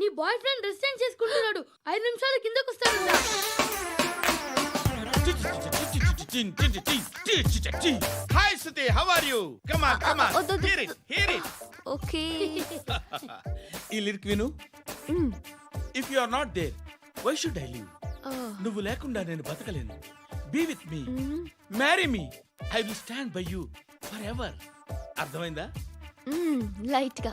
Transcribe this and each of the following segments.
నీ boy friend change చేసుకుంటున్నాడు. ఐదు నిమిషాలు కిందకు వస్తాడు hi Suthi how are you come on come on వద్దు, వద్దు. Hear it okay. ఈ లిరిక్ విను. If you are not there why should I live నువ్వు లేకుండా నేను బతకలేను. Be with me marry me I will stand by you forever అర్థమైందా? లైట్గా.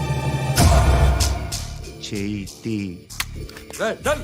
చేతి రే చల్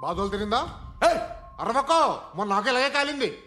బాధలు తిరిందా? అరవకో! మొన్న నాకు ఇలాగే కాలింది.